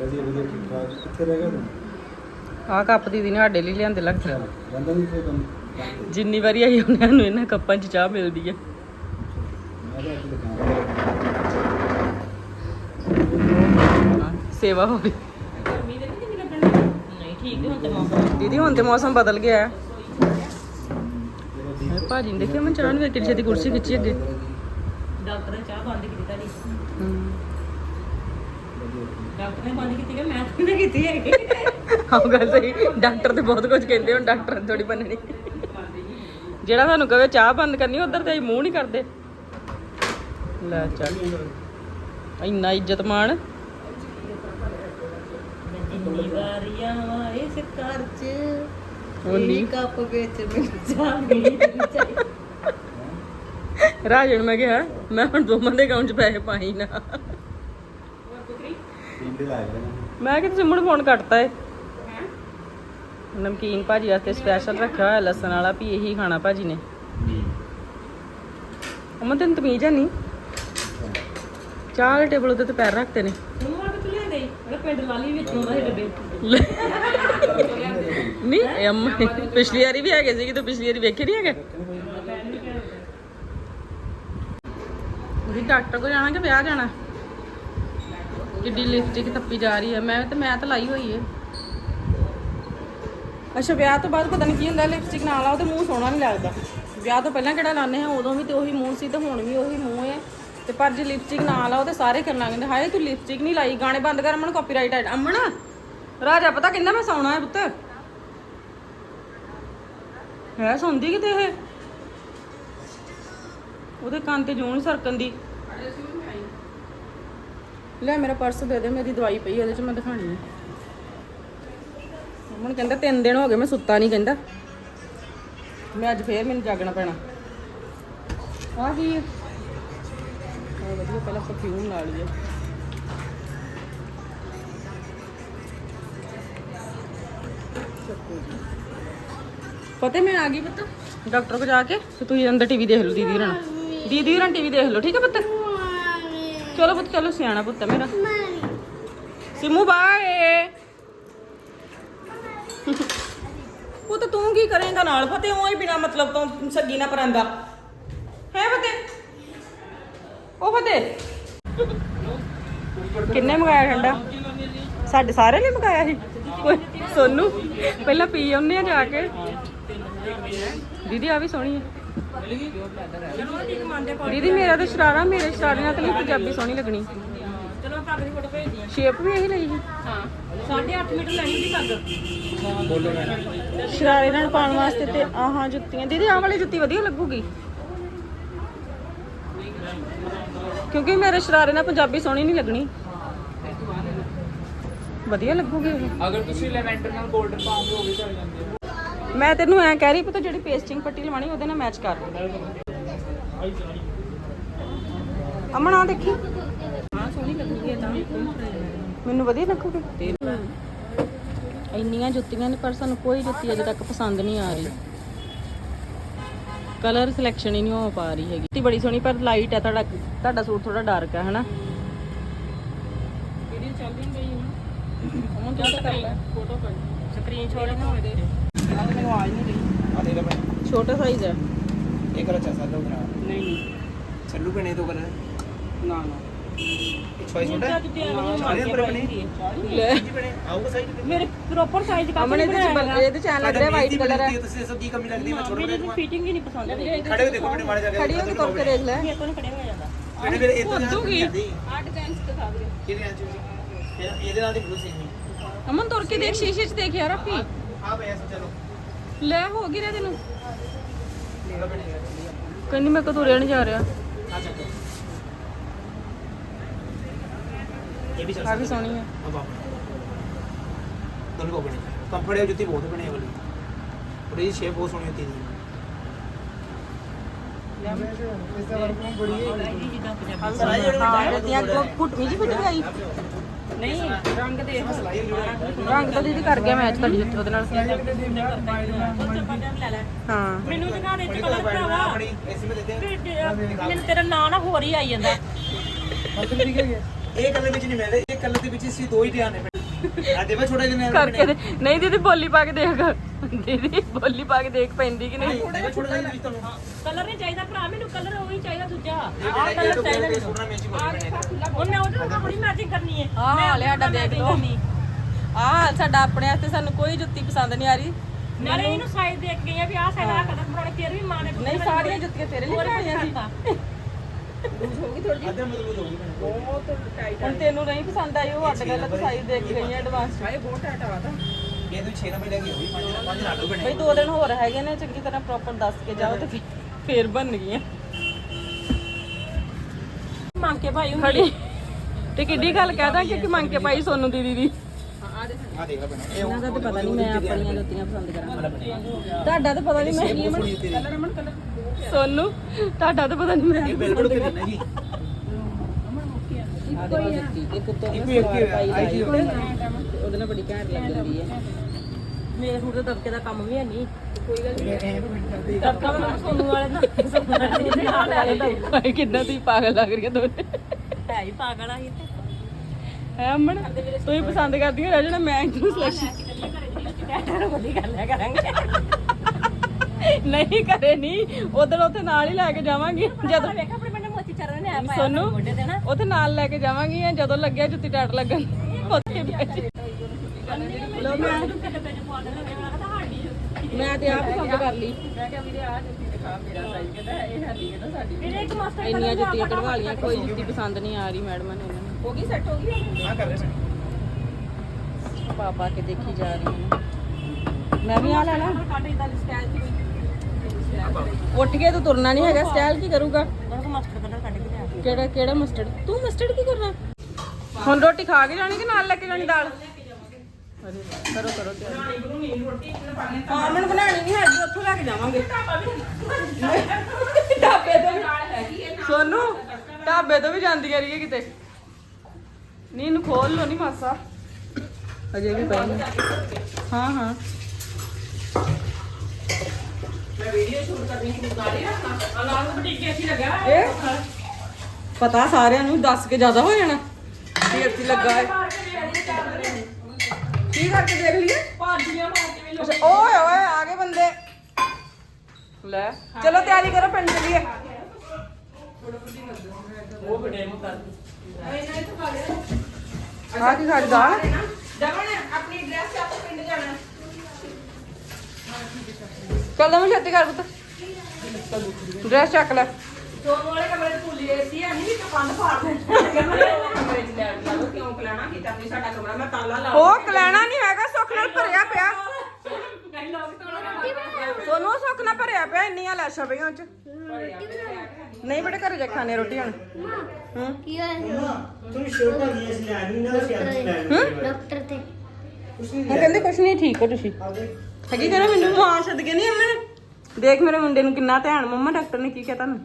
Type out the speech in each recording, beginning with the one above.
ਵਧੀਆ ਵਧੀਆ ਠੀਕ ਠਾਕ। ਕਿੱਥੇ ਰਹਿ ਗਿਆ ਤੂੰ? ਆਹ ਕੱਪ ਦੀਦੀ ਨੇ ਸਾਡੇ ਲਈ ਲਿਆਂਦੇ ਲੱਗਦਾ ਚੱਲ ਨਹੀਂ ਕੋਈ ਕੰਮ। ਜਿੰਨੀ ਵਾਰੀ ਆਈ ਉਹਨਾਂ ਨੂੰ ਇਹਨਾਂ ਕੱਪਾਂ 'ਚ ਚਾਹ ਮਿਲਦੀ ਹੈ ਮੈਂ ਤਾਂ ਅੱਜ ਦੁਕਾਨ ਸੇਵਾ ਹੋਵੇ। ਨਹੀਂ ਠੀਕ ਹੁਣ ਤੇ ਮੌਸਮ ਦੀਦੀ ਹੁਣ ਤੇ ਮੌਸਮ ਬਦਲ ਗਿਆ ਹੈ। ਭਾਜੀ ਨੇ ਦੇਖਿਆ ਮੈਂ ਚਾਹ ਨੂੰ ਕਿੱਡੀ ਛੇਤੀ ਕੁਰਸੀ ਖਿੱਚੀ ਅੱਗੇ। ਡਾਕਟਰ ਨੇ ਚਾਹ ਬੰਦ ਕੀਤੀ ਤੁਹਾਡੀ ਹਮ। ਡਾਕਟਰ ਨੇ ਬੰਦ ਕੀਤੀ ਕਿ ਮੈਂ ਤਾਂ ਨਹੀਂ ਕੀਤੀ ਹੈਗੀ। ਆਹ ਗੱਲ ਸਹੀ। ਡਾਕਟਰ ਤੇ ਬਹੁਤ ਕੁਝ ਕਹਿੰਦੇ ਹੁਣ ਡਾਕਟਰ ਥੋੜੀ ਬੰਨਣੀ। ਜਿਹੜਾ ਤੁਹਾਨੂੰ ਕਹੇ ਚਾਹ ਬੰਦ ਕਰਨੀ ਉਧਰ ਤੇ ਅਸੀਂ ਮੂੰਹ ਨਹੀਂ ਕਰਦੇ। ਲੈ ਚੱਲ। ਇੰਨਾ ਇੱਜ਼ਤ ਮਾਣ। ਜਿੰਨੀ ਵਾਰੀਆਂ ਇਸ ਘਰ 'ਚ ਓਨੀ। ਇਹ ਕੱਪ ਵਿੱਚ ਮੈਨੂੰ ਚਾਹ ਮਿਲੀ ਚਾਹੀ ਰਾਜਨ ਮੈਂ ਕਿਹਾ ਮੈਂ ਹੁਣ ਦੋਵਾਂ ਦੇ ਅਕਾਊਂਟ 'ਚ ਪੈਸੇ ਪਾਈ ਨਾ। ਪੀਂਦੇ ਲਾਇਆ ਕਰਾਂਗੇ ਮੈਂ ਕਿ ਸਿਮਣ ਫੋਨ ਕੱਟਤਾ ਏ। ਨਮਕੀਨ ਭਾਜੀ ਵਾਸਤੇ ਸਪੈਸ਼ਲ ਰੱਖਿਆ ਹੋਇਆ ਲਸਣ ਵਾਲਾ ਵੀ ਇਹੀ ਖਾਣਾ ਭਾਜੀ ਨੇ। ਅਮਨ ਤੈਨੂੰ ਤਮੀਜ਼ ਹੈ ਨਹੀਂ ਚਾਹ ਵਾਲੇ ਟੇਬਲ ਉੱਤੇ ਤੇ ਪੈਰ ਰੱਖਦੇ ਨੇ। ਨੂੰ ਆ ਕੇ ਲਿਆ ਗਈ ਉਹ ਪਿੰਡ ਵਾਲੀ ਵਿੱਚ ਆਉਂਦਾ ਸੀ ਡੱਬੇ। ਨਹੀਂ ਇਹ ਅੰਮਾ ਪਿਛਲੀ ਵਾਰੀ ਵੀ ਹੈਗੇ ਸੀ ਕਿ ਤੂੰ ਪਿਛਲੀ ਵਾਰੀ ਵੇਖੇ ਨਹੀਂ ਹੈਗੇ? ਵੀ ਡਾਕਟਰ ਕੋਲ ਜਾਣਾ ਕਿ ਵਿਆਹ ਜਾਣਾ? ਕਿੱਡੀ ਲਿਪਸਟਿਕ ਥੱਪੀ ਜਾ ਰਹੀ ਹੈ। ਮੈਂ ਤੇ ਮੈਂ ਤਾਂ ਲਾਈ ਹੋਈ ਹੈ। ਅੱਛਾ, ਵਿਆਹ ਤੋਂ ਬਾਅਦ ਪਤਾ ਨਹੀਂ ਕੀ ਹੁੰਦਾ ਲਿਪਸਟਿਕ ਨਾਲ ਆਓ ਤੇ ਮੂੰਹ ਸੋਹਣਾ ਨਹੀਂ ਲੱਗਦਾ। ਵਿਆਹ ਤੋਂ ਪਹਿਲਾਂ ਕਿਹੜਾ ਲਾਣੇ ਆ ਉਦੋਂ ਵੀ ਤੇ ਉਹੀ ਮੂੰਹ ਸੀ ਤੇ ਹੁਣ ਵੀ ਉਹੀ ਮੂੰਹ ਹੈ। ਤੇ ਪਰ ਜੇ ਲਿਪਸਟਿਕ ਨਾਲ ਆਓ ਤੇ ਸਾਰੇ ਕਰਨ ਲੱਗ ਜਾਂਦੇ ਹਾਏ, ਤੂੰ ਲਿਪਸਟਿਕ ਨਹੀਂ ਲਾਈ, ਗਾਣੇ ਬੰਦ ਕਰ, ਅਮਨ ਕਾਪੀਰਾਈਟ ਆ ਅਮਨ, ਰਾਜਾ, ਪਤਾ ਕਹਿੰਦਾ ਮੈਂ ਸੌਣਾ ਹੈ ਪੁੱਤ? ਹੈ, ਸੌਂਦੀ ਕਿਤੇ ਇਹ? ਉਹਦੇ ਕੰਨ ਤੇ ਜੂੰ ਨੀ ਸਰਕਣ ਦੀ। ਲੈ ਮੇਰਾ ਪਰਸ ਦੇ ਦੇ, ਮੇਰੀ ਦਵਾਈ ਪਈ ਉਹਦੇ ਚ ਮੈਂ ਦਿਖਾਣੀ ਹੈ ਅਮਨ ਕਹਿੰਦਾ ਤਿੰਨ ਦਿਨ ਹੋ ਗਏ, ਮੈਂ ਸੁੱਤਾ ਨਹੀਂ ਕਹਿੰਦਾ। ਮੈਂ ਅੱਜ ਫੇਰ ਮੈਨੂੰ ਜਾਗਣਾ ਪੈਣਾ। ਆ ਕੀ ਹੈ ਆ ਵਧੀਆ, ਪਹਿਲਾਂ ਪਰਫਿਊਮ ਲਾ ਲਈਏ। ਪਤਾ ਮੈਂ ਆ ਗਈ ਪੁੱਤ, ਡਾਕਟਰ ਕੋ ਜਾ ਕੇ, ਤੇ ਤੁਸੀਂ ਅੰਦਰ ਟੀਵੀ ਦੇਖ ਲਓ, ਦੀਦੀ ਹੋਰਾਂ ਨਾਲ। ਦੀਦੀ ਹੋਰਾਂ ਟੀਵੀ ਦੇਖ ਲਓ, ਠੀਕ ਹੈ ਪੁੱਤ? ਚਲੋ ਪੁੱਤ, ਚਲੋ ਸਿਆਣਾ ਪੁੱਤ ਹੈ ਮੇਰਾ। ਸਿਮੂ, ਬਾਏ। ਪੁੱਤ, ਤੂੰ ਕੀ ਕਰੇਂਗਾ ਨਾਲ? ਫਤੇ ਉਹ ਹੀ ਬਿਨਾ ਮਤਲਬ ਤੋਂ ਸੱਗੀ ਨਾ ਪਰਾਂਦਾ। ਹੈ ਫਤੇ ਉਹ ਫਤੇ ਕਿੰਨੇ ਮੰਗਾਇਆ ਠੰਡਾ? ਸਾਡੇ ਸਾਰੇ ਲਈ ਮੰਗਾਇਆ ਸੀ। ਕੋਈ ਸੋਨੂ, ਪਹਿਲਾਂ ਪੀ ਆਉਂਦੇ ਆ ਜਾ ਕੇ। ਦੀਦੀ ਆ ਵੀ ਸੋਹਣੀ ਹੈ ਦੀਦੀ, ਮੇਰਾ ਤਾਂ ਸ਼ਰਾਰਾ, ਮੇਰੇ ਸ਼ਰਾਰੇ ਨਾਲ ਤਾਂ ਨਹੀਂ ਪੰਜਾਬੀ ਸੋਹਣੀ ਲੱਗਣੀ। ਚਲੋ ਪੱਗ ਦੀ ਫੋਟੋ ਭੇਜਦੀ ਹਾਂ ਸ਼ੇਪ ਵੀ ਇਹੀ ਲਈ ਸੀ। ਹਾਂ 8.5 ਮੀਟਰ ਲੈਣੀ ਦੀ ਪੱਗ ਸ਼ਰਾਰੇ ਨਾਲ ਪਾਉਣ ਵਾਸਤੇ ਤੇ ਆਹਾਂ ਜੁੱਤੀਆਂ। ਦੀਦੀ, ਆਹ ਵਾਲੀ ਜੁੱਤੀ ਵਧੀਆ ਲੱਗੂਗੀ। ਕਿਉਂਕਿ ਮੇਰੇ ਸ਼ਰਾਰੇ ਨਾਲ ਪੰਜਾਬੀ ਸੋਹਣੀ ਨਹੀਂ ਲੱਗਣੀ। ਵਧੀਆ ਲੱਗੂਗੀ ਇਹ ਅਗਰ ਤੁਸੀਂ ਲੈਵੈਂਡਰ ਨਾਲ 골ਡਨ ਪਾਉਂਗੇ ਉਹ ਵੀ ਚੱਲ ਜਾਂਦੇ ਆ ਮੈਂ ਤੈਨੂੰ ਐਂ ਕਹਿ ਰਹੀ ਪਤਾ ਜਿਹੜੀ ਪੇਸਟਿੰਗ ਪੱਟੀ ਲਵਾਣੀ ਉਹਦੇ ਨਾਲ ਮੈਚ ਕਰ ਅਮਨ ਆ ਦੇਖੀ। ਹਾਂ ਸੋਹਣੀ ਲੱਗੂਗੀ ਤਾਂ ਮੈਨੂੰ ਵਧੀਆ ਲੱਗੂਗੀ। ਇੰਨੀਆਂ ਜੁੱਤੀਆਂ ਨੇ ਪਰ ਸਾਨੂੰ ਕੋਈ ਜੁੱਤੀ ਅਜੇ ਤੱਕ ਪਸੰਦ ਨਹੀਂ ਆ ਰਹੀ। ਕਲਰ ਸਿਲੈਕਸ਼ਨ ਹੀ ਨਹੀਂ ਹੋ ਪਾ ਰਹੀ ਹੈਗੀ। ਜੁੱਤੀ ਬੜੀ ਸੋਹਣੀ ਪਰ ਲਾਈਟ ਹੈ ਤੁਹਾਡਾ ਤੁਹਾਡਾ ਸੂਟ ਥੋੜਾ ਡਾਰਕ ਹੈ ਹਨਾ? ਵੀਡੀਓ ਚੱਲ ਰਹੀ ਗਈ ਹੁਣ ਅਮਨ ਕਿਆ ਕਰਦਾ ਫੋਟੋ ਕਰ ਸਕਰੀਨ ਸ਼ਾਟ ਨਾ ਹੋਵੇ ਮੈਨੂੰ ਆਵਾਜ਼ ਨਹੀਂ ਰਹੀ। ਆ ਦੇ ਲੈ ਭਾਈ। ਛੋਟਾ ਸਾਈਜ਼ ਹੈ ਇਹ ਕਲਰ ਚਾ ਸਕਦਾ ਬਣਾ ਨਹੀਂ ਨਹੀਂ। ਚੱਲੂ ਪਣੇ ਦੋ ਕਲਰ ਨਾ ਨਾ। ਛੋਟਾ ਛੋਟਾ ਚਾਰੇ ਪਰ ਬਣੇ। ਲੈ। ਜੀ ਬਣੇ ਆਊਗਾ ਸਾਈਜ਼ ਤੇ। ਮੇਰੇ ਪ੍ਰੋਪਰ ਸਾਈਜ਼ ਕਾ ਅਮਨ ਇਹਦੇ ਚ ਬਲ- ਇਹਦੇ ਚ ਐਂ ਲੱਗ ਰਿਹਾ ਵਾਈਟ ਕਲਰ ਹੈ ਤੁਸੀਂ ਸਭ ਕੀ ਕਮੀ ਲੱਗਦੀ ਮੈਂ ਛੋਟਾ ਮੇਰੀ ਫਿਟਿੰਗ ਹੀ ਨਹੀਂ ਪਸੰਦ ਆਉਂਦੀ ਖੜੇ ਹੋ ਦੇਖੋ ਬੜੇ ਮਾੜੇ ਜਾ ਕੇ ਖੜੀ ਹੋ ਕੇ ਤੁਰ ਕੇ ਦੇਖ ਲੈ। ਮੇਰੇ ਤੋਂ ਨਹੀਂ ਖੜੇ ਹੋ ਜਾਂਦਾ ਮੇਰੇ ਮੇਰੇ ਇਦਾਂ ਉੱਧੂਗੀ। ਆ ਡਿਜ਼ਾਈਨਸ ਦਿਖਾ ਦਿਓ। ਕਿਹਦੇ ਨਾਲ ਚੂਜੀ? ਇਹਦੇ ਨਾਲ ਦੀ ਬਲੂ ਸੇਮ ਅਮਨ ਤੁਰ ਕੇ ਦੇਖ ਸ਼ੀਸ਼ੇ 'ਚ ਦੇਖ ਯਾਰ ਆਪੀ। ਆ ਬਈ ਐਸਾ ਚਲੋ। ਲੈ ਹੋ ਗਈ ਰੇ ਤੈਨੂੰ। ਕਹਿੰਦੀ ਮੈਂ ਕਦੋਂ ਰਹਿਣ ਜਾ ਰਿਹਾ। ਇਹ ਵੀ ਆ ਵੀ ਸੋਹਣੀ ਆ। ਦੋਨੋਂ ਕੋ ਬਣੇ ਕੰਫਰਟ ਹੈ ਜੁੱਤੀ ਬਹੁਤ ਬਣੇ ਹੈ ਵਾਲੀ ਪਰ ਇਹ ਸ਼ੇਪ ਬਹੁਤ ਸੋਹਣੀ ਹੁੰਦੀ ਹੈ ਇਸ ਦਾ ਵਰਕ ਨੂੰ ਬੜੀ ਹੈ ਆ ਵੀ ਸੋਹਣੀ। ਆ। ਹਾਂ, ਇਹਦੀ ਅੱਗੋਂ ਘੁੱਟਣੀ ਜੀ ਫਿੱਟ ਗਈ ਨਹੀਂ ਰੰਗ ਦੇ ਰੰਗ ਤਾਂ ਦੀਦੀ ਕਰ ਗਿਆ ਮੈਚ ਤੁਹਾਡੀ ਉੱਥੇ ਉਹਦੇ ਨਾਲ ਹਾਂ ਮੈਨੂੰ ਦਿਖਾ ਦੇ ਚ ਕਲਰ ਭਰਾਵਾ ਮੈਨੂੰ ਤੇਰਾ ਨਾਂ ਨਾ ਹੋਰ ਹੀ ਆਈ ਜਾਂਦਾ ਇਹ ਕਲਰ ਵਿੱਚ ਨਹੀਂ ਮਿਲਦੇ ਇਹ ਕਲਰ ਦੇ ਵਿੱਚ ਸੀ ਦੋ ਹੀ ਧਿਆਨ ਨੇ ਆ ਦੇ ਛੋਟਾ ਜਿਹਾ ਕਰਕੇ ਦੇ ਨਹੀਂ ਦੀਦੀ ਬੋਲੀ ਪਾ ਕੇ ਦੇਖ। ਦੀਦੀ ਬੋਲੀ ਪਾ ਕੇ ਦੇਖ ਪੈਂਦੀ ਕਿ ਨਹੀਂ? ਛੋਟਾ ਜਿਹਾ ਵਿੱਚ ਤੁਹਾਨੂੰ ਕਲਰ ਨਹੀਂ ਚਾਹੀਦਾ ਭਰਾ ਮੈਨੂੰ ਕਲਰ ਉਹ ਹੀ ਚਾਹੀਦਾ ਦੂਜਾ। ਆਹ ਕਲਰ ਚਾਹੀਦਾ ਮੈਨੂੰ। ਛੋਟਾ ਮੈਚ ਬਣੇ ਉਹਨੇ ਉਹਦੇ ਨਾਲ ਥੋੜੀ ਮੈਚਿੰਗ ਕਰਨੀ ਹੈ। ਆਹ ਮੈਂ ਹਾਲੇ ਸਾਡਾ ਉਹਦੇ ਨਾਲ ਦੇਖ matching ਲਓ। ਕਰਨੀ। ਆਹ ਸਾਡਾ ਆਪਣੇ ਵਾਸਤੇ ਸਾਨੂੰ ਕੋਈ ਜੁੱਤੀ ਪਸੰਦ ਨਹੀਂ ਆ ਰਹੀ। ਨਾਲੇ ਇਹਨੂੰ ਸਾਈਜ਼ ਦੇਖ ਗਈ ਆ ਵੀ ਆਹ ਸਾਈਜ਼ ਆ ਕਲਰ ਬਣਾਉਣੇ ਫਿਰ ਵੀ ਮਾਂ ਨੇ ਨਹੀਂ ਸਾਰੀਆਂ ਜੁੱਤੀਆਂ ਤੇਰੇ ਲਈ ਬਣਾਈਆਂ ਸੀ। ਅੱਧਾ ਮਤਲਬ ਹੋ ਗਈ ਹੁਣ ਤੈਨੂੰ ਨਹੀਂ ਪਸੰਦ ਆਈ ਉਹ ਅੱਡ ਗੱਲ ਤੂੰ ਸਾਈਜ਼ ਦੇਖ ਕੇ ਗਈ ਐਡਵਾਂਸ ਇਹ ਤੂੰ 6 ਨੰਬਰ ਲੈ ਕੇ ਹੋਈ ਪੰਜ ਪੰਜ ਲਾਡੂ ਬਣੇ ਬਈ ਦੋ ਦਿਨ ਹੋਰ ਹੈਗੇ ਨੇ ਚੰਗੀ ਤਰ੍ਹਾਂ ਪ੍ਰੋਪਰ ਦੱਸ ਕੇ ਜਾਓ ਤੇ ਫਿਰ- ਫੇਰ ਬਣ ਗਈਆਂ। ਮੰਗ ਕੇ ਭਾਈ ਖੜੀ। ਤੇ ਕਿੱਡੀ ਗੱਲ ਕਹਿਦਾ ਕਿ ਮੰਗ ਕੇ ਪਾਈ ਸੋਨੂ ਦੀਦੀ ਦੀ। ਆ ਦੇਖ। ਲੈ ਬਣੇ ਇਹ ਇਹਨਾਂ ਦਾ ਤਾਂ ਪਤਾ ਨਹੀਂ ਮੈਂ ਆਪਣੀਆਂ ਜੁੱਤੀਆਂ ਪਸੰਦ ਕਰਾਂ ਤੁਹਾਡਾ ਤਾਂ ਪਤਾ ਨਹੀਂ ਮੈਂ ਬਹੁਤ ਸੋਹਣੀ ਤੇਰੀ ਸੋਨੂ ਤੁਹਾਡਾ ਤਾਂ ਪਤਾ ਨਹੀਂ ਮੈਂ ਇਹ ਬਿਲਕੁਲ ਤੇ ਨਾ ਜੀ ਇੱਕ ਇੱਕ ਇੱਕ ਆਈ ਸੀ। ਉਹਦੇ ਨਾਲ ਬੜੀ ਘੈਂਟ ਲੱਗਦੀ ਹੈ ਮੇਰੇ ਸੂਟ ਦੇ ਦਬਕੇ ਦਾ ਕੰਮ ਵੀ ਹੈ ਨਹੀਂ। ਕੋਈ ਗੱਲ ਇਹ ਦਬਕਾ ਮੈਂ ਸੋਨੂ ਵਾਲੇ ਦਾ ਸੋਨੂ ਵਾਲੇ ਦੇ ਨਾਲ ਵਾਲੇ ਦਾ ਨਹੀਂ ਕਿੰਨਾ ਤੁਸੀਂ ਪਾਗਲ ਲੱਗ ਰਹੀ ਦੋਨੇ। ਹੈ ਹੀ ਪਾਗਲ ਆ ਇਹ ਤੇ। ਹੈ ਅਮਨ ਤੂੰ ਹੀ ਪਸੰਦ ਕਰਦੀਆਂ ਰਹਿ ਜਾਣਾ ਮੈਂ ਇਹਨੂੰ ਸਿਲੈਕਸ਼ਨ ਕਰਾਂਗੇ। ਨਹੀਂ ਕਰੇ ਨਹੀਂ ਉਧਰ ਉੱਥੇ ਨਾਲ ਹੀ ਲੈ ਕੇ ਜਾਵਾਂਗੀ। ਜਦੋਂ ਵੇਖ ਆਪਣੇ ਮੈਨੂੰ ਮੋਤੀ ਚਰਨ ਨੇ ਆ ਪਾਇਆ ਸੋਨੂ ਮੋਢੇ ਤੇ ਨਾ। ਉੱਥੇ ਨਾਲ ਲੈ ਕੇ ਜਾਵਾਂਗੀ ਜਾਂ ਜਦੋਂ ਲੱਗਿਆ ਜੁੱਤੀ ਟੱਟ ਲੱਗਣ। ਉੱਥੇ। ਲਓ ਮੈਂ ਮੈਂ ਤੇ ਆਪ ਪਸੰਦ ਕਰ ਲਈ। ਮੈਂ ਕਿਹਾ ਵੀਰੇ ਆ ਜੁੱਤੀ ਦਿਖਾ ਮੇਰਾ ਸਾਈਜ਼ ਕਹਿੰਦਾ ਇਹ ਹੈਗੀ ਕਹਿੰਦਾ ਸਾਡੀ ਵੀਰੇ ਇੱਕ ਮਾਸਟਰ ਇੰਨੀਆਂ ਜੁੱਤੀਆਂ ਕਢਵਾ ਲਈਆਂ ਕੋਈ ਜੁੱਤੀ ਪਸੰਦ ਨਹੀਂ ਆ ਰਹੀ ਮੈਡਮਾਂ ਨੇ ਇਹਨਾਂ ਨੂੰ ਹੋ ਗਈ ਸੈੱਟ ਹੋ ਗਈ? ਆ ਕਰ ਰਹੇ ਪਾ ਪਾ ਕੇ ਦੇਖੀ ਜਾ ਰਹੀ ਹਾਂ ਮੈਂ ਵੀ ਆ ਲੈਣਾ। ਕੱਟ ਇਦਾਂ ਸਟਾਈਲ ਚ ਕੋਈ ਉੱਠ ਕੇ ਤੂੰ ਤੁਰਨਾ ਨਹੀਂ ਹੈਗਾ ਸਟਾਈਲ ਕੀ ਕਰੂਗਾ? ਕਿਹੜਾ ਕਿਹੜਾ ਮਸਟਰਡ ਤੂੰ ਮਸਟਰਡ ਕੀ ਕਰਨਾ? ਹੁਣ ਰੋਟੀ ਖਾ ਕੇ ਜਾਣੀ ਕਿ ਨਾਲ ਲੈ ਕੇ ਜਾਣੀ ਦਾਲ? ਕਰੋ ਕਰੋ ਆਮਣ ਬਣਾਣੀ ਨਹੀਂ ਹੈਗੀ ਉੱਥੋਂ ਲੈ ਕੇ ਜਾਵਾਂਗੇ। ਢਾਬੇ ਤੋਂ ਸੋਨੂ ਢਾਬੇ ਤੋਂ ਵੀ ਜਾਂਦੀਆਂ ਰਹੀਏ ਕਿਤੇ। ਨਹੀਂ ਇਹਨੂੰ ਖੋਲ ਲੋ ਨਹੀਂ ਮਾਸਾ। ਅਜੇ ਵੀ ਪਈ ਨੇ। ਹਾਂ। ਹਾਂ ਇਹ? ਪਤਾ ਸਾਰਿਆਂ ਨੂੰ ਦੱਸ ਕੇ ਜ਼ਿਆਦਾ ਹੋ ਜਾਣਾ। ਵੀ ਇੱਥੇ ਲੱਗਾ ਹੈ। ਕੀ ਕਰਕੇ ਦੇਖ ਲਈਏ? ਅੱਛਾ ਓਏ ਓਏ ਆ ਗਏ ਬੰਦੇ। ਲੈ ਚਲੋ ਤਿਆਰੀ ਕਰੋ ਪਿੰਡ ਚਲੀਏ। ਆ ਕੀ ਸਾਡੀ ਦਾਲ ਆਪਣੀ ਡਰੈਸ ਆਪ ਪਿੰਡ ਜਾਣਾ ਚੱਲ ਦਮ ਛੇਤੀ ਕਰ ਪੁੱਤ। ਡਰੈਸ ਚੱਕ ਲੈ। ਸੋਨੂ ਵਾਲੇ ਕਮਰੇ ਚ ਭੁੱਲੀ ਗਈ ਸੀ ਨਹੀਂ ਵੀ ਕੰਨ ਫਾੜ ਦੇ ਕਮਰੇ ਚ ਲੈ ਲਓ ਕਿਉਂ ਕਲਾਣਾ ਕੀਤਾ ਤੁਸੀਂ ਸਾਡਾ ਕਮਰਾ? ਮੈਂ ਤਾਲਾ ਲਾ ਉਹ ਕਲੈਣਾ ਨਹੀਂ ਹੈਗਾ ਸੁੱਖ ਨਾਲ ਭਰਿਆ ਪਿਆ। ਲੋਕ ਸੋਨੂੰ ਉਹ ਸੁੱਖ ਨਾਲ ਭਰਿਆ ਪਿਆ ਇੰਨੀਆਂ ਲੈਸ਼ਾਂ ਪਈਆਂ ਉਹ ਚ ਨਹੀਂ ਬੇਟੇ ਘਰੇ ਜਾ ਖਾਣੇ ਰੋਟੀ ਹੁਣ। ਹੂੰ। ਕੀ ਹੋਇਆ? ਤੂੰ ਸ਼ਰਟ ਨਹੀਂ ਇਸ ਨਾ ਸੀ ਅੱਜ ਲੈਣੀ ਡਾਕਟਰ ਤੇ। ਉਹ ਕਹਿੰਦੇ ਕੁਛ ਨਹੀਂ ਠੀਕ ਹੋ ਤੁਸੀਂ। ਹੈਗੀ ਕਹਿੰਦਾ ਮੈਨੂੰ ਮਾਂ ਸਦਕੇ ਨਹੀਂ ਅਮਨ ਦੇਖ ਮੇਰੇ ਮੁੰਡੇ ਨੂੰ ਕਿੰਨਾ ਧਿਆਨ ਮੰਮਾ ਡਾਕਟਰ ਨੇ ਕੀ ਕਿਹਾ ਤੁਹਾਨੂੰ?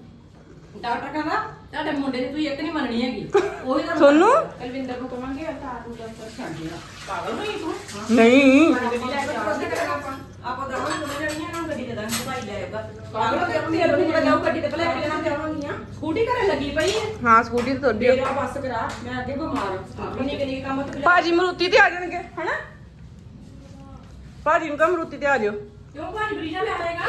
ਡਾਕਟਰ ਕਹਿੰਦਾ ਤੁਹਾਡੇ ਮੁੰਡੇ ਦੀ ਤੂੰ ਇੱਕ ਨਹੀਂ ਮੰਨਣੀ ਹੈਗੀ। ਉਹੀ ਤਾਂ ਸੋਨੂੰ? ਕਲਵਿੰਦਰ ਨੂੰ ਕਵਾਂਗੇ ਤਾਰ ਨੂੰ ਦਫਤਰ ਛੱਡ ਦੇਣਾ। ਪਾਗਲ ਹੋਈ ਤੂੰ? ਨਹੀਂ। ਆਪਾਂ ਦਵਾਂ ਨੂੰ ਜਣੀਆਂ ਨਾ ਗੱਡੀ ਦੇ ਦਾਂ ਭਾਈ ਲੈ ਆਊਗਾ ਪਾਗਲ ਹੋ ਗਿਆ ਤੇਰੇ ਨੂੰ ਜਾਉ ਗੱਡੀ ਤੇ ਭਲੇ ਲੈਣਾ ਜਾਵਾਂਗੀਆਂ ਸਕੂਟੀ ਘਰੇ ਲੱਗੀ ਪਈ ਹੈ। ਹਾਂ ਸਕੂਟੀ ਤੇ ਜਿਓ ਮੇਰਾ ਬੱਸ ਕਰਾ ਮੈਂ ਅੱਗੇ ਬਿਮਾਰ ਹਾਂ। ਨਹੀਂ ਕਿੰਨੀ ਕੰਮ ਤੇ ਭਾਜੀ ਮਰੂਤੀ ਤੇ ਆ ਜਾਣਗੇ ਹਨਾ? ਭਾਜੀ ਨੂੰ ਕਹ ਮਰੂਤੀ ਤੇ ਆ ਜਾਓ। ਕਿਉਂ ਭਾਈ ਬਰੀਜਾ ਲੈ ਆਏਗਾ?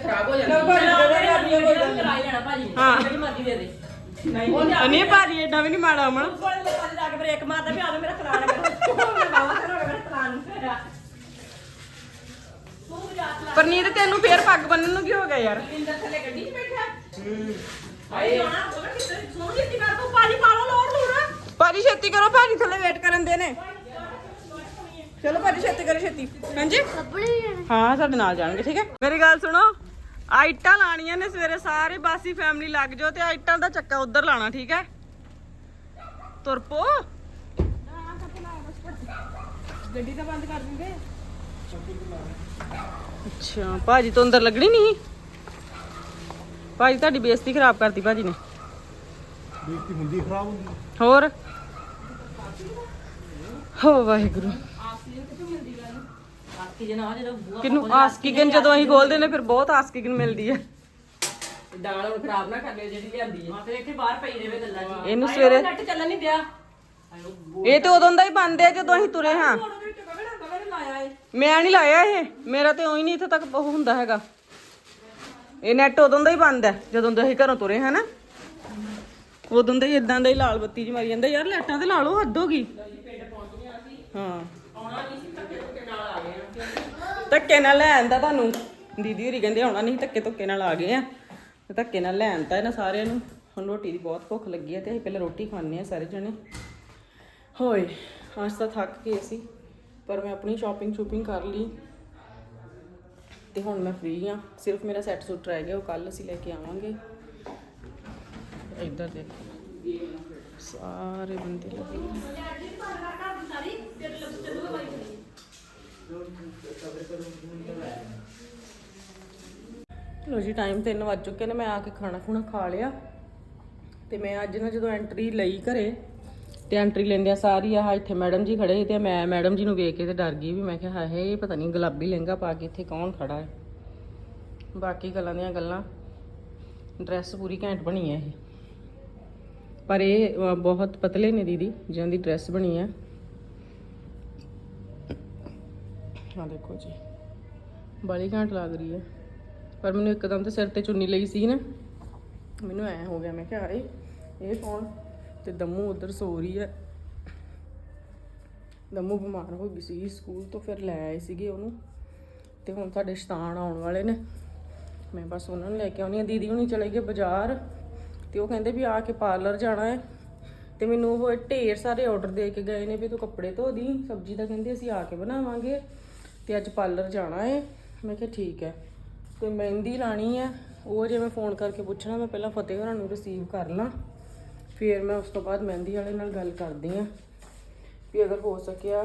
ਖਰਾਬ ਹੋ ਕਰਾਈ ਲੈਣਾ ਭਾਜੀ ਨੇ ਹਾਂ। ਜਿਹੜੀ ਮਰਜ਼ੀ ਦੇ ਦੇ। ਨਹੀਂ ਭਾਜੀ ਏਡਾ ਵੀ ਨਹੀਂ ਮਾੜਾ ਅਮਨ। ਕੋਲੇ ਦੇ ਪਾਸੇ ਜਾ ਕੇ ਬ੍ਰੇਕ ਮਾਰਦਾ ਵੀ ਆ ਜਾ ਮੇਰਾ ਚਲਾਨ ਕਰ। ਮੈਂ ਬਾਵਾ ਕਰੋ ਮੇਰਾ ਚਲਾਨ ਕਰਾ ਤੂੰ ਜਾ ਚਲਾ ਪਰਨੀਤ ਤੈਨੂੰ ਫੇਰ ਪੱਗ ਬੰਨਣ ਨੂੰ ਕੀ ਹੋ ਗਿਆ ਯਾਰ? ਇੰਦਰ ਥੱਲੇ ਗੱਡੀ 'ਚ ਬੈਠਾ। ਹਾਏ ਆਣਾ ਬੋਲਾ ਕਿੱਥੇ ਸੋਹ ਜਿੱਤੀ ਕਰ ਤੂੰ ਪਾਣੀ ਪਾ ਲਓ ਲੋੜ ਲੋੜ ਭਾਜੀ ਛੇਤੀ ਕਰੋ ਭਾਜੀ ਥੱਲੇ ਵੇਟ ਕਰਨ ਦੇ ਨੇ। ਚਲੋ ਭਾਜੀ ਛੇਤੀ ਕਰੋ ਛੇਤੀ। ਹਾਂਜੀ? ਕੱਪੜੇ ਵੀ ਲੈਣੇ। ਹਾਂ ਸਾਡੇ ਨਾਲ ਜਾਣਗੇ ਠੀਕ ਹੈ? ਮੇਰੀ ਗੱਲ ਸੁਣੋ ਆਈਟਾਂ ਲਾਣੀਆਂ ਨੇ ਸਵੇਰੇ ਸਾਰੇ ਬਾਸੀ ਫੈਮਿਲੀ ਲੱਗ ਜਾਓ ਤੇ ਆਈਟਾਂ ਦਾ ਚੱਕਾ ਉਧਰ ਲਾਣਾ ਠੀਕ ਹੈ? ਤੁਰ ਪੋ। ਗੱਡੀ ਤਾਂ ਬੰਦ ਕਰ ਦਿੰਦੇ। ਅੱਛਾ ਭਾਜੀ ਤੋਂ ਅੰਦਰ ਲੱਗਣੀ ਨਹੀਂ ਭਾਜੀ ਤੁਹਾਡੀ ਬੇਇੱਜ਼ਤੀ ਖਰਾਬ ਕਰਤੀ ਭਾਜੀ ਨੇ। ਬੇਇੱਜ਼ਤੀ ਹੁੰਦੀ ਖਰਾਬ ਹੁੰਦੀ। ਹੋਰ? ਹੋ ਵਾਹਿਗੁਰੂ। ਆਸਕੀ ਜਨਾ ਜਦੋਂ ਬੂਆ ਕਿਨੂੰ ਆਸਕੀਗਨ ਜਦੋਂ ਅਸੀਂ ਖੋਲਦੇ ਨੇ। ਫਿਰ ਬਹੁਤ ਆਸਕੀਗਨ ਮਿਲਦੀ ਹੈ ਦਾਲ ਹੁਣ ਖਰਾਬ ਨਾ ਕਰ ਲਿਓ ਜਿਹੜੀ ਲਿਆਂਦੀ ਹੈ ਹਾਂ ਤੇ ਇੱਥੇ ਬਾਹਰ ਪਈ ਰਵੇ ਗੱਲਾਂ ਜੀ। ਇਹਨੂੰ ਸਵੇਰੇ ਨੱਟ ਚੱਲਣ ਨਹੀਂ ਦਿਆ। ਇਹ ਤੇ ਉਦੋਂ ਦਾ ਹੀ ਬੰਦ ਹੈ ਜਦੋਂ ਅਸੀਂ ਤੁਰੇ ਹਾਂ। ਮੈਂ ਨਹੀਂ ਲਾਇਆ ਇਹ। ਮੇਰਾ ਤੇ ਉਹੀ ਨਹੀਂ ਇੱਥੇ ਤੱਕ ਉਹ ਹੁੰਦਾ ਹੈਗਾ। ਇਹ ਨੈਟ ਉਦੋਂ ਦਾ ਹੀ ਬੰਦ ਹੈ ਜਦੋਂ ਦਾ ਅਸੀਂ ਘਰੋਂ ਤੁਰੇ ਹਾਂ ਨਾ। ਉਦੋਂ ਦਾ ਹੀ ਇਦਾਂ ਦਾ ਹੀ ਲਾਲ ਬੱਤੀ ਜੀ ਮਾਰੀ ਜਾਂਦਾ। ਯਾਰ ਲਾਈਟਾਂ ਤੇ ਲਾ ਲਓ ਹੱਦ ਹੋ ਗਈ। ਹਾਂ। ਧੱਕੇ ਨਾਲ ਲੈ ਆਂਦਾ ਤੁਹਾਨੂੰ ਦੀਦੀ ਹੋਰੀ ਕਹਿੰਦੇ ਆਉਣਾ ਨਹੀਂ ਧੱਕੇ ਧੱਕੇ ਨਾਲ ਆ ਗਏ ਆ। ਤੇ ਧੱਕੇ ਨਾਲ ਲੈ ਆਂਦਾ ਇਹਨਾਂ ਸਾਰਿਆਂ ਨੂੰ। ਹੁਣ ਰੋਟੀ ਦੀ ਬਹੁਤ ਭੁੱਖ ਲੱਗੀ ਹੈ ਤੇ ਅਸੀਂ ਪਹਿਲਾਂ ਰੋਟੀ ਖਾਣੇ ਆ ਸਾਰੇ ਜਣੇ। ਹੋਏ, ਅੱਜ ਤਾਂ ਥੱਕ ਗਏ ਸੀ, ਪਰ ਮੈਂ ਆਪਣੀ ਸ਼ਾਪਿੰਗ ਸ਼ੂਪਿੰਗ ਕਰ ਲਈ। ਤੇ ਹੁਣ ਮੈਂ ਫ੍ਰੀ ਆ। ਸਿਰਫ ਮੇਰਾ ਸੈੱਟ ਸੂਟ ਰਹਿ ਗਿਆ, ਉਹ ਕੱਲ ਅਸੀਂ ਲੈ ਕੇ ਆਵਾਂਗੇ। ਇੱਧਰ ਦੇਖੋ, ਸਾਰੇ ਬੰਦੇ ਲੱਗੇ। ਲੋ ਜੀ ਟਾਈਮ 3 ਵੱਜ ਚੁੱਕੇ ਨੇ, ਮੈਂ ਆ ਕੇ ਖਾਣਾ ਖੁਣਾ ਖਾ ਲਿਆ। ਤੇ ਮੈਂ ਅੱਜ ਨਾ ਜਦੋਂ ਐਂਟਰੀ ਲਈ ਘਰੇ, ਤੇ ਐਂਟਰੀ ਲੈਂਦਿਆਂ ਸਾਰੀ ਆਹ ਇੱਥੇ ਮੈਡਮ ਜੀ ਖੜੇ ਸੀ ਤੇ ਮੈਂ ਮੈਡਮ ਜੀ ਨੂੰ ਵੇਖ ਕੇ ਤੇ ਡਰ ਗਈ ਵੀ ਮੈਂ ਕਿਹਾ, ਹਾਏ ਇਹ ਪਤਾ ਨਹੀਂ ਗੁਲਾਬੀ ਲਹਿੰਗਾ ਪਾ ਕੇ ਇੱਥੇ ਕੌਣ ਖੜਾ ਹੈ। ਬਾਕੀ ਗੱਲਾਂ ਦੀਆਂ ਗੱਲਾਂ ਡਰੈਸ ਪੂਰੀ ਘੈਂਟ ਬਣੀ ਹੈ ਇਹ। ਪਰ ਇਹ ਬਹੁਤ ਪਤਲੇ ਨੇ ਦੀਦੀ ਜਿਹਨਾਂ ਦੀ ਡਰੈਸ ਬਣੀ ਹੈ। ਆ ਦੇਖੋ ਜੀ। ਬੜੀ ਘੈਂਟ ਲੱਗ ਰਹੀ ਹੈ। ਪਰ ਮੈਨੂੰ ਇੱਕਦਮ ਤੇ ਸਿਰ ਤੇ ਚੁੰਨੀ ਲਈ ਸੀ ਨਾ। ਮੈਨੂੰ ਐ ਹੋ ਗਿਆ, ਮੈਂ ਕਿਹਾ ਹਾਏ ਇਹ ਕੌਣ? ਤੇ ਦਮੂ ਉਧਰ ਸੋ ਰਹੀ ਹੈ। ਦਮੂ ਬਿਮਾਰ ਹੋ ਗਈ ਸੀ, ਸਕੂਲ ਤੋਂ ਫਿਰ ਲੈ ਆਏ ਸੀਗੇ ਉਹਨੂੰ। ਤੇ ਹੁਣ ਸਾਡੇ ਸ਼ਤਾਨ ਆਉਣ ਵਾਲੇ ਨੇ। ਮੈਂ ਬਸ ਉਹਨਾਂ ਨੂੰ ਲੈ ਕੇ ਆਉਣੀ ਆ ਦੀਦੀ ਹੁਣੀ ਚਲੇ ਗਏ ਬਾਜ਼ਾਰ। ਤੇ ਉਹ ਕਹਿੰਦੇ ਵੀ ਆ ਕੇ ਪਾਰਲਰ ਜਾਣਾ ਹੈ। ਤੇ ਮੈਨੂੰ ਉਹ ਢੇਰ ਸਾਰੇ ਆਰਡਰ ਦੇ ਕੇ ਗਏ ਨੇ ਵੀ ਤੂੰ ਕੱਪੜੇ ਧੋ ਦੀ, ਸਬਜ਼ੀ ਦਾ ਕਹਿੰਦੇ ਅਸੀਂ ਆ ਕੇ ਬਣਾਵਾਂਗੇ। ਤੇ ਅੱਜ ਪਾਰਲਰ ਜਾਣਾ ਹੈ ਮੈਂ ਕਿਹਾ ਠੀਕ ਹੈ ਤੇ ਮਹਿੰਦੀ ਲਾਣੀ ਹੈ ਉਹ ਜੇ ਮੈਂ ਫੋਨ ਕਰਕੇ ਪੁੱਛਣਾ, ਮੈਂ ਪਹਿਲਾਂ ਫਤਿਹ ਹੋਰਾਂ ਨੂੰ ਰਿਸੀਵ ਕਰ ਲਾਂ। ਫਿਰ ਮੈਂ ਉਸ ਤੋਂ ਬਾਅਦ ਮਹਿੰਦੀ ਵਾਲੇ ਨਾਲ ਗੱਲ ਕਰਦੀ ਆ। ਵੀ ਅਗਰ ਹੋ ਸਕਿਆ,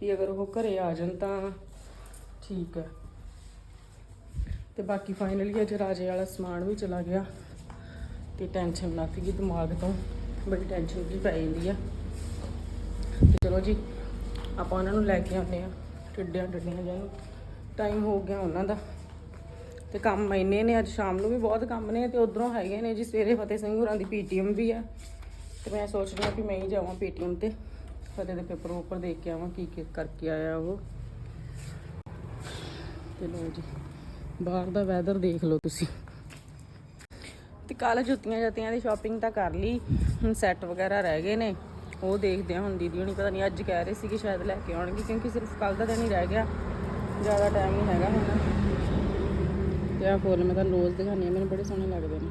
ਵੀ ਅਗਰ ਉਹ ਘਰੇ ਆ ਜਾਣ ਤਾਂ ਠੀਕ ਹੈ ਤੇ ਬਾਕੀ ਫਾਈਨਲੀ ਅੱਜ ਰਾਜੇ ਵਾਲਾ ਸਮਾਨ ਵੀ ਚਲਾ ਗਿਆ। ਤੇ ਟੈਨਸ਼ਨ ਲੱਥ ਗਈ ਦਿਮਾਗ ਤੋਂ। ਬੜੀ ਟੈਨਸ਼ਨ ਜੀ ਪੈ ਜਾਂਦੀ ਆ। ਤੇ ਚਲੋ ਜੀ, ਆਪਾਂ ਉਹਨਾਂ ਨੂੰ ਲੈ ਕੇ ਆਉਂਦੇ ਆ। ਟਿੱਡਿਆਂ ਟਿੱਡੀਆਂ ਜਿਹਨੂੰ ਟਾਈਮ ਹੋ ਗਿਆ ਉਹਨਾਂ ਦਾ। ਤੇ ਕੰਮ ਇੰਨੇ ਨੇ, ਅੱਜ ਸ਼ਾਮ ਨੂੰ ਵੀ ਬਹੁਤ ਕੰਮ ਨੇ ਤੇ ਉਧਰੋਂ ਹੈਗੇ ਨੇ ਜੀ, ਸਵੇਰੇ ਫਤਿਹ ਸਿੰਘ ਹੋਰਾਂ ਦੀ ਪੀਟੀਐਮ ਵੀ ਆ। ਤੇ ਮੈਂ ਸੋਚ ਰਹੀ ਹਾਂ ਕਿ ਮੈਂ ਹੀ ਜਾਵਾਂ ਪੀਟੀਐਮ ਤੇ। ਫਤਿਹ ਦੇ ਪੇਪਰ ਉੱਪਰ ਦੇਖ ਕੇ ਆਵਾਂ ਕੀ ਕੀ ਕਰਕੇ ਆਇਆ ਉਹ। ਤੇ ਲੋ ਜੀ, ਬਾਹਰ ਦਾ ਵੈਦਰ ਦੇਖ ਲਓ ਤੁਸੀਂ। ਤੇ ਕੱਲ ਜੁੱਤੀਆਂ ਜੁੱਤੀਆਂ ਦੀ ਸ਼ਾਪਿੰਗ ਤਾਂ ਕਰ ਲਈ। ਹੁਣ ਸੈੱਟ ਵਗੈਰਾ ਰਹਿ ਗਏ ਨੇ। ਉਹ ਦੇਖਦੇ ਆ ਹੁਣ ਦੀਦੀ ਹੁਣੀ, ਪਤਾ ਨਹੀਂ ਅੱਜ ਕਹਿ ਰਹੇ ਸੀ ਕਿ ਸ਼ਾਇਦ ਲੈ ਕੇ ਆਉਣਗੇ, ਕਿਉਂਕਿ ਸਿਰਫ ਕੱਲ ਦਾ ਦਿਨ ਹੀ ਰਹਿ ਗਿਆ। ਜ਼ਿਆਦਾ ਟਾਈਮ ਨਹੀਂ ਹੈਗਾ ਹੁਣ। ਤੇ ਆ ਫੁੱਲ ਮੈਂ ਤਾਂ ਰੋਜ਼ ਦਿਖਾਉਂਦੀ ਹਾਂ, ਮੈਨੂੰ ਬੜੇ ਸੋਹਣੇ ਲੱਗਦੇ ਨੇ।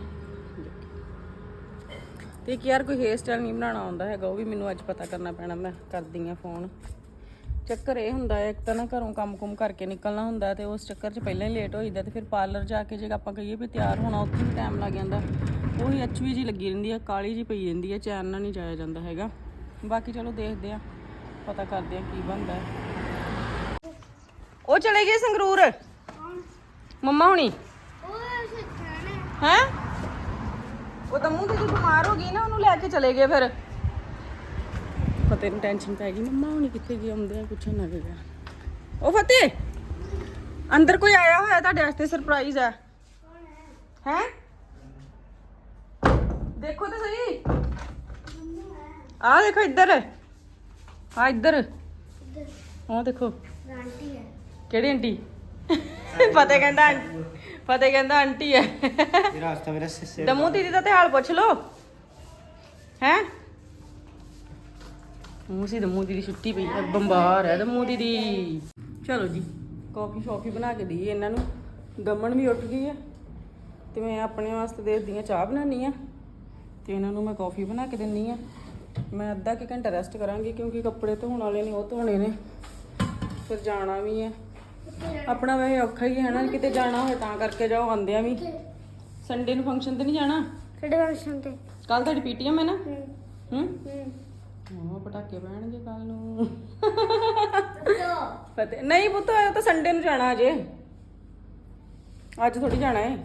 ਤੇ ਇੱਕ ਯਾਰ ਕੋਈ ਹੇਅਰ ਸਟਾਈਲ ਨਹੀਂ ਬਣਾਉਣਾ ਆਉਂਦਾ ਹੈਗਾ, ਉਹ ਵੀ ਮੈਨੂੰ ਅੱਜ ਪਤਾ ਕਰਨਾ ਪੈਣਾ, ਮੈਂ ਕਰਦੀ ਆ ਫੋਨ ਚੱਕਰ ਇਹ ਹੁੰਦਾ ਹੈ ਇੱਕ ਤਾਂ ਨਾ ਘਰੋਂ ਕੰਮ-ਕੁਮ ਕਰਕੇ ਨਿਕਲਣਾ ਹੁੰਦਾ ਤੇ ਉਸ ਚੱਕਰ 'ਚ ਪਹਿਲਾਂ ਹੀ ਲੇਟ ਹੋ ਜਾਂਦਾ ਤੇ ਫਿਰ ਪਾਰਲਰ ਜਾ ਕੇ ਜੇ ਆਪਾਂ ਕਹੀਏ ਵੀ ਤਿਆਰ ਹੋਣਾ, ਉੱਥੇ ਵੀ ਟਾਈਮ ਲੱਗ ਜਾਂਦਾ। ਉਹੀ ਐਚਵੀ ਜੀ ਲੱਗੀ ਰਹਿੰਦੀ ਹੈ ਕਾਲੀ ਜੀ ਪਈ ਰਹਿੰਦੀ ਹੈ ਚੈਨ ਨਾਲ ਨਹੀਂ ਜਾਇਆ ਜਾਂਦਾ ਹੈਗਾ। ਬਾਕੀ ਚਲੋ ਦੇਖਦੇ ਆ ਪਤਾ ਕਰਦੇ ਆ ਕੀ ਬਣਦਾ ਹੈ। ਉਹ ਚਲੇ ਗਏ ਸੰਗਰੂਰ? ਮੰਮਾ ਹੁਣੀ? ਹੈ? ਉਹ ਤਾਂ ਮੂੰਹ ਬਿਮਾਰ ਹੋ ਗਈ ਨਾ, ਉਹਨੂੰ ਲੈ ਕੇ ਚਲੇ ਗਏ ਫਿਰ। ਫਤਿਹ ਨੂੰ ਟੈਨਸ਼ਨ ਪੈ ਗਈ। ਮੰਮਾ ਹੁਣੀ ਕਿੱਥੇ ਗਏ ਆਉਂਦੇ ਆ, ਪੁੱਛਣ ਲੱਗ ਗਿਆ। ਉਹ ਫਤਿਹ, ਅੰਦਰ ਕੋਈ ਆਇਆ ਹੋਇਆ ਤੁਹਾਡੇ ਵਾਸਤੇ ਸਰਪ੍ਰਾਈਜ਼ ਹੈ? ਹੈ? ਦੇਖੋ ਤਾਂ ਸਹੀ। ਆ ਦੇਖੋ ਇੱਧਰ। ਆ ਇੱਧਰ। ਉਹ ਦੇਖੋ। ਕਿਹੜੀ ਆਂਟੀ? ਫਤਿਹ ਕਹਿੰਦਾ ਆਂਟੀ ਫਤਿਹ ਕਹਿੰਦਾ ਆਂਟੀ ਹੈ। ਤੇਰਾ ਹਸਤਾ ਮੇਰਾ ਸਿਰ ਦਮੂ ਦੀਦੀ ਦਾ ਤੇ ਹਾਲ ਪੁੱਛ ਲੋ ਹੈ? ਮੂੰਹ ਸੀ ਦਮੂ ਦੀਦੀ ਛੁੱਟੀ ਪਈ ਹੈ ਬੰਬਾਰ ਹੈ ਦਮੂ ਦੀਦੀ। ਚਲੋ ਜੀ ਕਾਫੀ ਸ਼ਾਫੀ ਬਣਾ ਕੇ ਦਈਏ ਇਹਨਾਂ ਨੂੰ। ਦਮਨ ਵੀ ਉੱਠ ਗਈ ਹੈ ਤੇ ਮੈਂ ਆਪਣੇ ਵਾਸਤੇ ਦੇਖਦੀ ਹਾਂ ਚਾਹ ਬਣਾਉਣੀ ਆ ਤੇ ਇਹਨਾਂ ਨੂੰ ਮੈਂ ਕਾਫੀ ਬਣਾ ਕੇ ਦਿੰਨੀ ਆ ਮੈਂ ਅੱਧਾ ਕਿ ਘੰਟਾ ਰੈਸਟ ਕਰਾਂਗੀ ਕਿਉਂਕਿ ਕੱਪੜੇ ਧੋਣ ਵਾਲੇ ਨੇ ਉਹ ਧੋਣੇ ਨੇ। ਫਿਰ ਜਾਣਾ ਵੀ ਹੈ। ਆਪਣਾ ਵੈਸੇ ਔਖਾ ਹੀ ਹੈ ਨਾ ਕਿਤੇ ਜਾਣਾ ਹੋਏ ਤਾਂ ਕਰਕੇ ਜਾਓ ਆਂਦਿਆਂ ਵੀ। ਸੰਡੇ ਨੂੰ ਫੰਕਸ਼ਨ ਤੇ ਨਹੀਂ ਜਾਣਾ? ਕਿਹੜੇ ਫੰਕਸ਼ਨ ਤੇ? ਕੱਲ ਤੁਹਾਡੀ ਪੀਟੀਐਮ ਹੈ ਨਾ? ਹੂੰ। ਹੂੰ? ਹੂੰ। ਹਾਂ ਪਟਾਕੇ ਪੈਣਗੇ ਕੱਲ ਨੂੰ। ਪਤਾ ਨਹੀਂ ਪੁੱਤ ਤਾਂ ਸੰਡੇ ਨੂੰ ਜਾਣਾ ਅਜੇ। ਅੱਜ ਥੋੜੀ ਜਾਣਾ ਹੈ